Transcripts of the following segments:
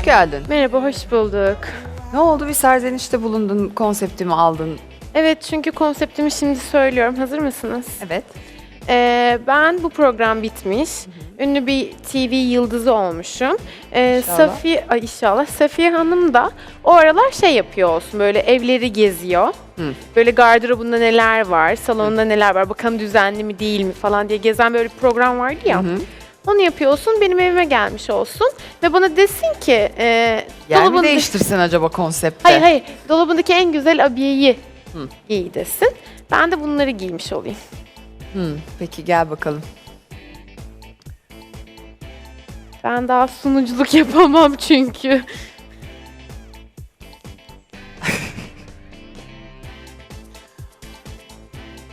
hoş geldin. Merhaba, hoş bulduk. Ne oldu? Bir serzenişte bulundun, konseptimi aldın. Evet, çünkü konseptimi şimdi söylüyorum. Hazır mısınız? Evet. Ee, ben bu program bitmiş. Ünlü bir TV yıldızı olmuşum. Ee, İnşallah. Safiye, ay inşallah. Safiye Hanım da o aralar şey yapıyor olsun. Böyle evleri geziyor. Hı. Böyle gardırobunda neler var, salonunda neler var, bakalım düzenli mi değil mi falan diye gezen böyle bir program vardı ya. Hı hı. Onu yapıyor olsun, benim evime gelmiş olsun. Ve bana desin ki... E, Yer mi değiştirsen acaba konsepte? Hayır hayır. Dolabındaki en güzel abiyeyi Hı. giy desin. Ben de bunları giymiş olayım. Hı, peki gel bakalım. Ben daha sunuculuk yapamam çünkü.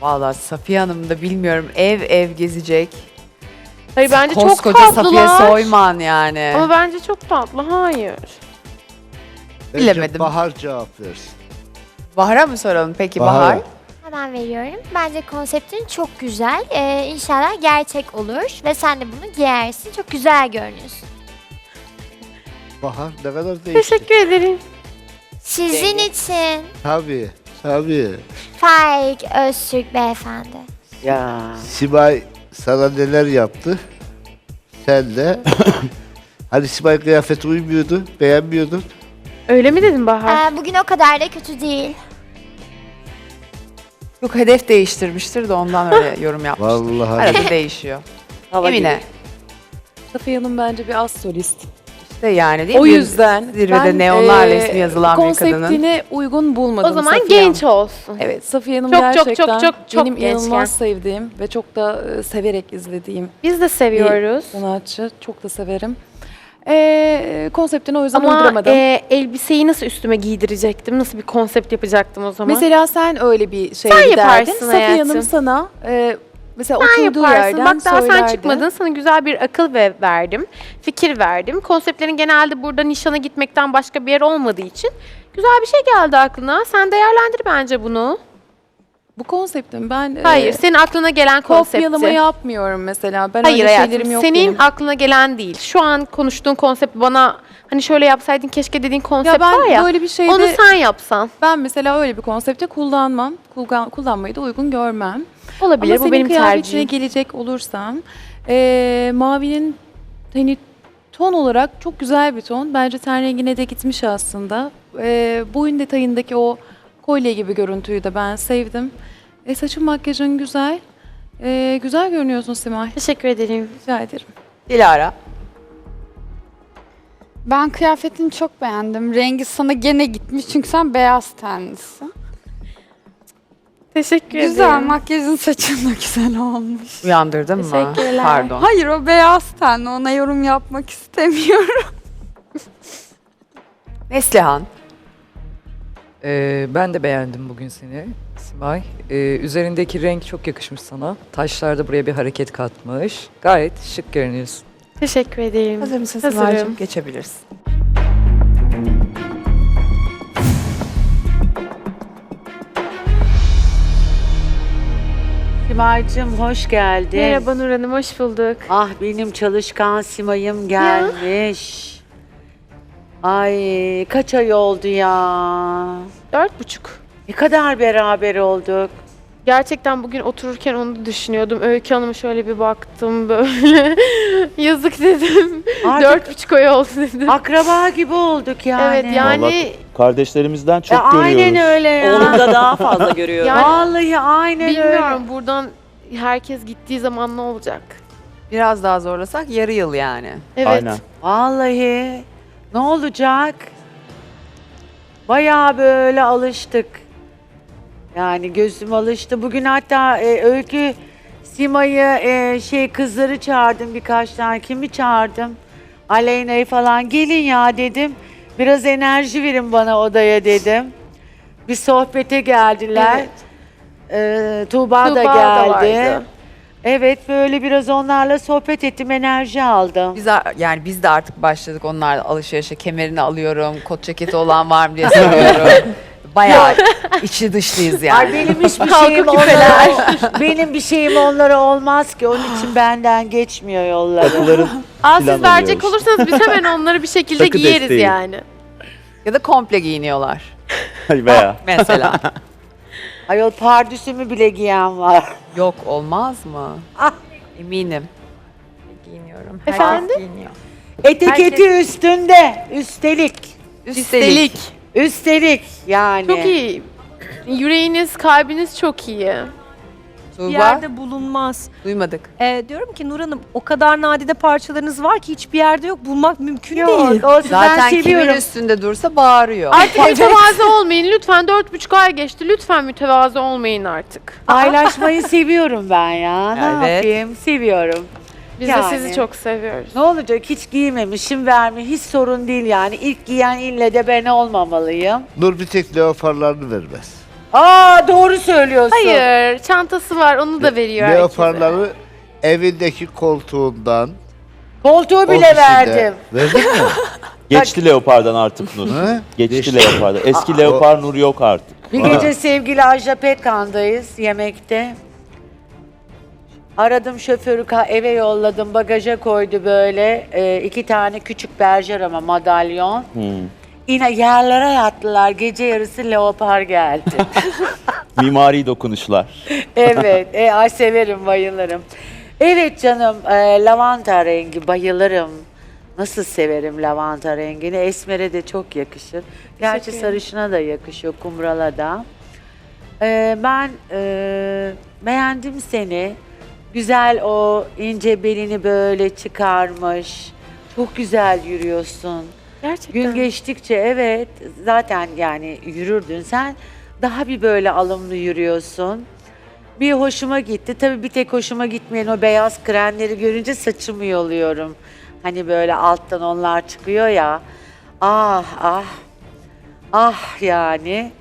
Vallahi Safiye Hanım da bilmiyorum ev ev gezecek. Hayır bence çok Koskoca tatlılar. Safiye Soyman yani. Ama bence çok tatlı. Hayır. Bence Bilemedim. Bahar cevap versin. Bahar'a mı soralım peki Bahar. Bahar? Hemen veriyorum. Bence konseptin çok güzel. Ee, inşallah gerçek olur ve sen de bunu giyersin. Çok güzel görünüyorsun. Bahar ne kadar değişti. Teşekkür ederim. Sizin için Tabii, tabii. Faik Öztürk beyefendi. Ya Sibay sana neler yaptı? Sen de. hani Sibay kıyafeti uymuyordu, beğenmiyordun. Öyle mi dedin Bahar? Ee, bugün o kadar da kötü değil. Yok hedef değiştirmiştir de ondan öyle yorum yapmıştır. Vallahi. Arada değişiyor. hava Emine. gibi. Safiye Hanım bence bir az solist. İşte yani değil o mi? yüzden Zirvede ben, neonlarla eee, ismi yazılan bir kadının. Konseptine uygun bulmadım o zaman Safiye genç Hanım. olsun. Evet Safiye Hanım Çok, çok, gerçekten çok, çok, çok benim gençken. inanılmaz sevdiğim ve çok da e, severek izlediğim Biz de seviyoruz. sanatçı. Çok da severim. Ee, konseptini o yüzden Ama uyduramadım. e, elbiseyi nasıl üstüme giydirecektim? Nasıl bir konsept yapacaktım o zaman? Mesela sen öyle bir şey Sen giderdin. yaparsın Safiye hayatım. Hanım sana e, mesela Sen oturduğu yaparsın. yerden Bak daha sen söylerdi. çıkmadın. Sana güzel bir akıl ve verdim. Fikir verdim. Konseptlerin genelde burada nişana gitmekten başka bir yer olmadığı için güzel bir şey geldi aklına. Sen değerlendir bence bunu. Bu konseptim ben e, Hayır, senin aklına gelen konsepti. kopyalama yapmıyorum mesela. Ben Hayır öyle hayatım, şeylerim yok senin benim. aklına gelen değil. Şu an konuştuğun konsept bana hani şöyle yapsaydın keşke dediğin konsept Ya ben var ya. böyle bir şeyde Onu sen yapsan. Ben mesela öyle bir konsepte kullanmam. Kullan, kullanmayı da uygun görmem. Olabilir. Ama bu senin benim kıyafetine tercihim. gelecek olursam eee, mavinin hani ton olarak çok güzel bir ton. Bence ten rengine de gitmiş aslında. Eee boyun detayındaki o kolye gibi görüntüyü de ben sevdim. E, saçın makyajın güzel. Eee, güzel görünüyorsun Simay. Teşekkür ederim. Rica ederim. Dilara. Ben kıyafetini çok beğendim. Rengi sana gene gitmiş çünkü sen beyaz tenlisin. Teşekkür Güzel, ederim. makyajın saçın da güzel olmuş. Uyandırdın mı? Teşekkürler. Pardon. Hayır o beyaz tenli, ona yorum yapmak istemiyorum. Neslihan. Ee, ben de beğendim bugün seni Simay. Ee, üzerindeki renk çok yakışmış sana. Taşlar da buraya bir hareket katmış. Gayet şık görünüyorsun. Teşekkür ederim. Hazır mısın Hazırım. Simay'cığım? Geçebilirsin. Simay'cığım hoş geldin. Merhaba Nur Hanım, hoş bulduk. Ah benim çalışkan Simay'ım gelmiş. Ay kaç ay oldu ya. Dört buçuk. Ne kadar beraber olduk. Gerçekten bugün otururken onu düşünüyordum. Öykü Hanım'a şöyle bir baktım böyle. Yazık dedim. Artık Dört buçuk ay oldu dedim. akraba gibi olduk yani. Evet yani Kardeşlerimizden çok E, aynen görüyoruz. öyle ya. Oğlumda daha fazla görüyorum. Yani- Vallahi aynen öyle. bilmiyorum buradan herkes gittiği zaman ne olacak? Biraz daha zorlasak yarı yıl yani. Evet. Aynen. Vallahi ne olacak? Bayağı böyle alıştık. Yani gözüm alıştı. Bugün hatta e, Öykü Sima'yı e, şey kızları çağırdım birkaç tane. Kimi çağırdım? Aleyna'yı falan. Gelin ya dedim. Biraz enerji verin bana odaya dedim. Bir sohbete geldiler. Evet. Ee, Tuğba, da Tuğba da geldi. vardı. evet böyle biraz onlarla sohbet ettim, enerji aldım. Biz a- yani biz de artık başladık onlarla alışverişe. Kemerini alıyorum, kot ceketi olan var mı diye soruyorum. Bayağı içi dışlıyız Ay yani. benim hiçbir Halka şeyim onlara, benim bir şeyim onlara olmaz ki. Onun için benden geçmiyor yolları. Takıların Aa, siz Plan verecek olursanız biz hemen onları bir şekilde Takı giyeriz desteği. yani. Ya da komple giyiniyorlar. Hadi veya. Mesela. Ayol pardüsümü bile giyen var. Yok olmaz mı? Ah. Eminim. Giyiniyorum. Efendim? giyiniyor. Etiketi üstünde. Üstelik. Üstelik. Üstelik yani. Çok iyi. Yüreğiniz, kalbiniz çok iyi. bir Tuğba yerde bulunmaz. duymadık. Ee, diyorum ki Nur Hanım o kadar nadide parçalarınız var ki hiçbir yerde yok. Bulmak mümkün Yok, değil. olsun Zaten kimin üstünde dursa bağırıyor. Artık mütevazı olmayın. Lütfen dört buçuk ay geçti. Lütfen mütevazı olmayın artık. Paylaşmayı seviyorum ben ya. Ne Evet. yapayım? Seviyorum. Biz Yani. de sizi çok seviyoruz. Ne olacak? Hiç giymemişim verme. Hiç sorun değil yani. İlk giyen ille de ben olmamalıyım. Nur bir tek leoparlarını vermez. Aa doğru söylüyorsun. Hayır, çantası var. Onu da veriyor herkese. Leoparları evindeki koltuğundan Koltuğu bile ofisinde- verdim. Verdin mi? Geçti leopardan artık Nur. Hı? Geçti leopardan. Eski leopar Nur yok artık. Bir gece sevgili Ajda Pekkan'dayız yemekte. Aradım şoförü ka- eve yolladım bagaja koydu böyle Ee, iki tane küçük berjer ama madalyon. Hmm. Yine yerlere yattılar gece yarısı leopar geldi. Mimari dokunuşlar. evet e, ay severim bayılırım. Evet canım e, lavanta rengi bayılırım. Nasıl severim lavanta rengini. Esmer'e de çok yakışır. Gerçi Teşekkür ederim. sarışına da yakışıyor kumrala da. E, ben e, beğendim seni. Güzel o ince belini böyle çıkarmış. Çok güzel yürüyorsun. Gerçekten. Gün geçtikçe evet zaten yani yürürdün sen daha bir böyle alımlı yürüyorsun. Bir hoşuma gitti. Tabii bir tek hoşuma gitmeyen o beyaz krenleri görünce saçımı yoluyorum. Hani böyle alttan onlar çıkıyor ya. Ah ah. Ah yani.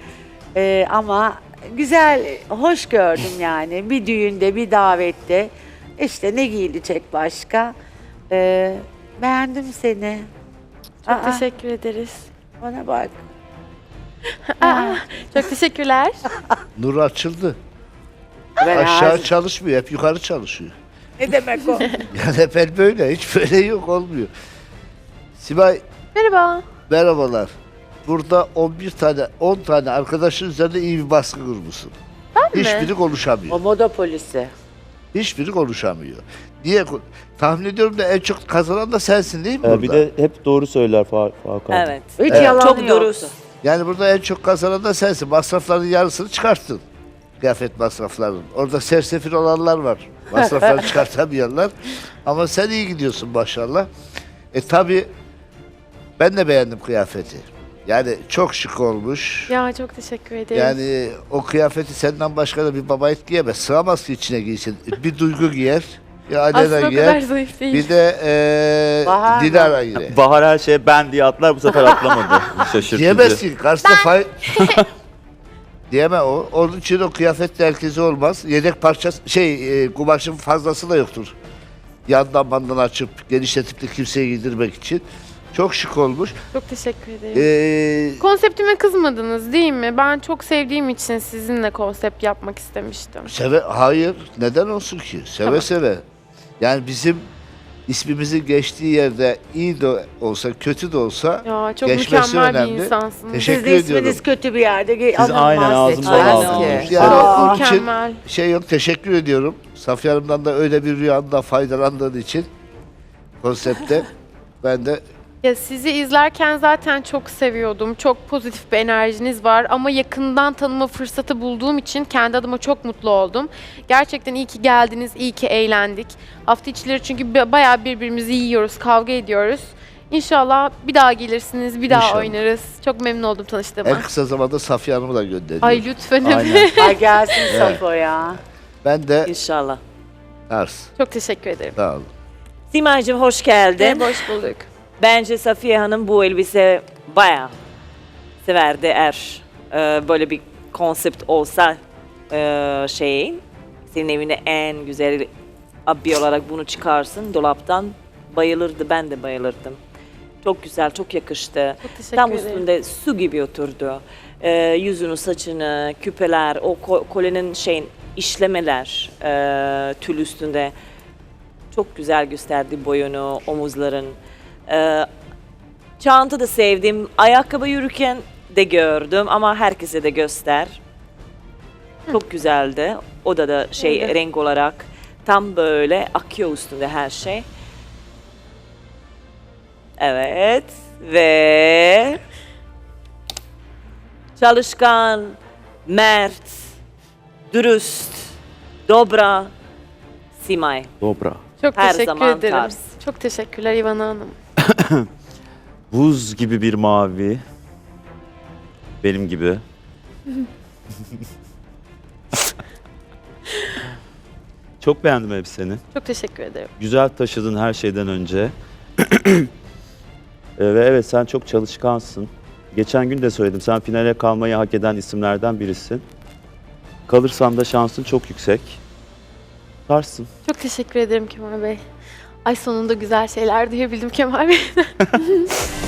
Ee, ama güzel, hoş gördüm yani. Bir düğünde, bir davette. İşte ne giyilecek başka? Ee, beğendim seni. Çok Aa. teşekkür ederiz. Bana bak. Aa, çok teşekkürler. Nur açıldı. Ben Aşağı ağzım- çalışmıyor, hep yukarı çalışıyor. Ne demek o? Yani ben böyle, hiç böyle yok olmuyor. Sibay Merhaba. merhabalar. Burada 11 tane, 10 tane arkadaşın üzerinde iyi bir baskı kurmuşsun. Ben mi? Hiçbiri konuşamıyor. o moda polisi. Hiçbiri konuşamıyor. Niye? Tahmin ediyorum da en çok kazanan da sensin değil mi Ee, burada? bir de hep doğru söyler Fa- Hakan. Evet. Hiç Evet. yalanı Çok yoktu. dürüst. Yani burada en çok kazanan da sensin. Masrafların yarısını çıkarttın. Kıyafet masraflarının. Orada sersefil olanlar var. Masrafları çıkartamayanlar. Ama sen iyi gidiyorsun maşallah. E tabi ben de beğendim kıyafeti. Yani çok şık olmuş. Ya çok teşekkür ederim. Yani o kıyafeti senden başka da bir baba et giyemez. Sığamaz ki içine giysin. Bir duygu giyer. Bir Aslında Alena o kadar giyer. zayıf değil. Bir de eee Bahar mı? Dilara giyer. Bahar her şeye ben diye atlar bu sefer atlamadı. Şaşırtıcı. Diyemezsin. Karşısında fay... Diyeme o. Onun için o kıyafet herkese olmaz. Yedek parçası, şey e, kumaşın fazlası da yoktur. Yandan bandan açıp genişletip de kimseye giydirmek için. Çok şık olmuş. Çok teşekkür ederim. Ee, Konseptime kızmadınız değil mi? Ben çok sevdiğim için sizinle konsept yapmak istemiştim. seve, hayır. Neden olsun ki? Seve Tamam. seve. Yani bizim ismimizin geçtiği yerde iyi de olsa, kötü de olsa Ya çok Geçmesi mükemmel önemli. bir insansınız. Teşekkür Siz de isminiz ediyorum. kötü bir yerde. Siz aynen aldınız. ki. yani Aa, onun için Mükemmel. şey yok. Teşekkür ediyorum. Safiye Hanım'dan da öyle bir rüyanda faydalandığın için konsepte ben de Ya sizi izlerken zaten çok seviyordum. Çok pozitif bir enerjiniz var ama yakından tanıma fırsatı bulduğum için kendi adıma çok mutlu oldum. Gerçekten iyi ki geldiniz, iyi ki eğlendik. Hafta içleri çünkü ba- bayağı birbirimizi yiyoruz, kavga ediyoruz. İnşallah bir daha gelirsiniz, bir daha İnşallah. oynarız. Çok memnun oldum tanıştığıma. en kısa zamanda Safiye Hanım'ı da gönderiyorum. Ay lütfen. Aynen. Ay gelsin Safo ya. Ben de İnşallah. Ars. çok teşekkür ederim. Sağ olun. Simay'cığım hoş geldin. Hoş bulduk. Bence Safiye Hanım bu elbise bayağı severdi eğer e, böyle bir konsept olsa e, şeyin. Senin evine en güzel abi olarak bunu çıkarsın dolaptan. Bayılırdı, ben de bayılırdım. Çok güzel, çok yakıştı. Çok teşekkür Tam ederim. üstünde su gibi oturdu. e, yüzünü, saçını, küpeler, o ko- kolenin şeyin işlemeler e, tül üstünde çok güzel gösterdi boyunu, omuzların. E, çanta da sevdim. Ayakkabı yürürken de gördüm ama herkese de göster. Çok güzeldi. O da da şey Evet. renk olarak tam böyle akıyor üstünde her şey. Evet ve çalışkan, mert, dürüst, dobra, Simay. Dobra. Çok Her teşekkür zaman ederim. tarz. Çok teşekkürler İvan Hanım. Buz gibi bir mavi. Benim gibi. Çok beğendim elbiseni. Çok teşekkür ederim. Güzel taşıdın her şeyden önce. Ee, Ve evet sen çok çalışkansın. Geçen gün de söyledim. Sen finale kalmayı hak eden isimlerden birisin. Kalırsan da şansın çok yüksek. Tutarsın. Çok teşekkür ederim Kemal Bey. Ay sonunda güzel şeyler duyabildim Kemal Bey.